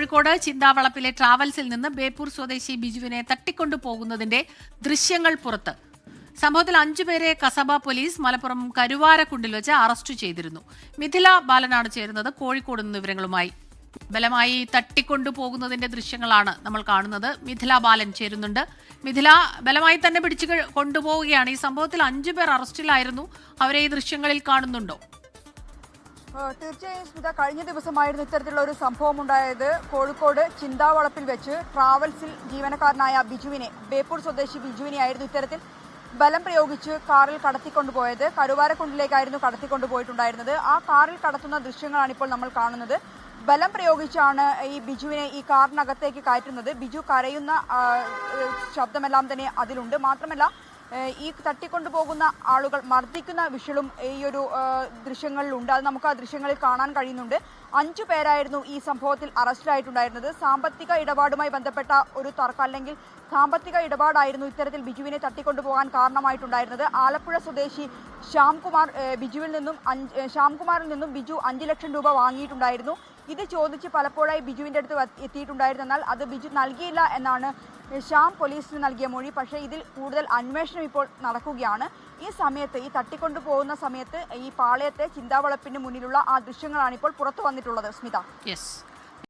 കോഴിക്കോട് ചിന്താവളപ്പിലെ ട്രാവൽസിൽ നിന്ന് ബേപ്പൂർ സ്വദേശി ബിജുവിനെ തട്ടിക്കൊണ്ടു പോകുന്നതിന്റെ ദൃശ്യങ്ങൾ പുറത്ത്. സംഭവത്തിൽ അഞ്ചുപേരെ കസബ പോലീസ് മലപ്പുറം കരുവാരക്കുണ്ടിൽ വെച്ച് അറസ്റ്റ് ചെയ്തിരുന്നു. മിഥില ബാലനാണ് ചേരുന്നത് കോഴിക്കോട് നിന്ന് വിവരങ്ങളുമായി. ബലമായി തട്ടിക്കൊണ്ടു പോകുന്നതിന്റെ ദൃശ്യങ്ങളാണ് നമ്മൾ കാണുന്നത്. മിഥില ബാലൻ ചേരുന്നുണ്ട്. മിഥില ബലമായി തന്നെ പിടിച്ചു കൊണ്ടുപോവുകയാണ്. ഈ സംഭവത്തിൽ അഞ്ചുപേർ അറസ്റ്റിലായിരുന്നു. അവരെ ഈ ദൃശ്യങ്ങളിൽ കാണുന്നുണ്ടോ? തീർച്ചയായും സ്മിത കഴിഞ്ഞ ദിവസമായിരുന്നു ഇത്തരത്തിലുള്ള ഒരു സംഭവം ഉണ്ടായത്. കോഴിക്കോട് ചിന്താവളപ്പിൽ വെച്ച് ട്രാവൽസിൽ ജീവനക്കാരനായ ബിജുവിനെ ബേപ്പൂർ സ്വദേശി ബിജുവിനെയായിരുന്നു ഇത്തരത്തിൽ ബലം പ്രയോഗിച്ച് കാറിൽ കടത്തിക്കൊണ്ടുപോയത്. കരുവാരക്കുണ്ടിലേക്കായിരുന്നു കടത്തിക്കൊണ്ടുപോയിട്ടുണ്ടായിരുന്നത്. ആ കാറിൽ കടത്തുന്ന ദൃശ്യങ്ങളാണ് ഇപ്പോൾ നമ്മൾ കാണുന്നത്. ബലം പ്രയോഗിച്ചാണ് ഈ ബിജുവിനെ ഈ കാറിനകത്തേക്ക് കയറ്റുന്നത്. ബിജു കരയുന്ന ശബ്ദമെല്ലാം തന്നെ അതിലുണ്ട്. മാത്രമല്ല ഈ തട്ടിക്കൊണ്ടുപോകുന്ന ആളുകൾ മർദ്ദിക്കുന്ന വിഷലും ഈ ഒരു ദൃശ്യങ്ങളിലുണ്ട്. അത് നമുക്ക് ആ ദൃശ്യങ്ങളിൽ കാണാൻ കഴിയുന്നുണ്ട്. അഞ്ചു പേരായിരുന്നു ഈ സംഭവത്തിൽ അറസ്റ്റിലായിട്ടുണ്ടായിരുന്നത്. സാമ്പത്തിക ഇടപാടുമായി ബന്ധപ്പെട്ട ഒരു തർക്കം അല്ലെങ്കിൽ സാമ്പത്തിക ഇടപാടായിരുന്നു ഇത്തരത്തിൽ ബിജുവിനെ തട്ടിക്കൊണ്ടുപോകാൻ കാരണമായിട്ടുണ്ടായിരുന്നത്. ആലപ്പുഴ സ്വദേശി ശ്യാംകുമാർ ബിജുവിൽ നിന്നും അഞ്ച് ശ്യാംകുമാറിൽ നിന്നും ബിജു അഞ്ച് ലക്ഷം രൂപ വാങ്ങിയിട്ടുണ്ടായിരുന്നു. ഇത് ചോദിച്ച് പലപ്പോഴായി ബിജുവിന്റെ അടുത്ത് എത്തിയിട്ടുണ്ടായിരുന്നു. എന്നാൽ അത് ബിജു നൽകിയില്ല എന്നാണ് ശ്യാം പോലീസിന് നൽകിയ മൊഴി. പക്ഷേ ഇതിൽ കൂടുതൽ അന്വേഷണം ഇപ്പോൾ നടക്കുകയാണ്. ഈ സമയത്ത് ഈ തട്ടിക്കൊണ്ടു പോകുന്ന സമയത്ത് ഈ പാളയത്തെ ചിന്താവളപ്പിന് മുന്നിലുള്ള ആ ദൃശ്യങ്ങളാണ് ഇപ്പോൾ പുറത്തു വന്നിട്ടുള്ളത്. സ്മിത. യെസ്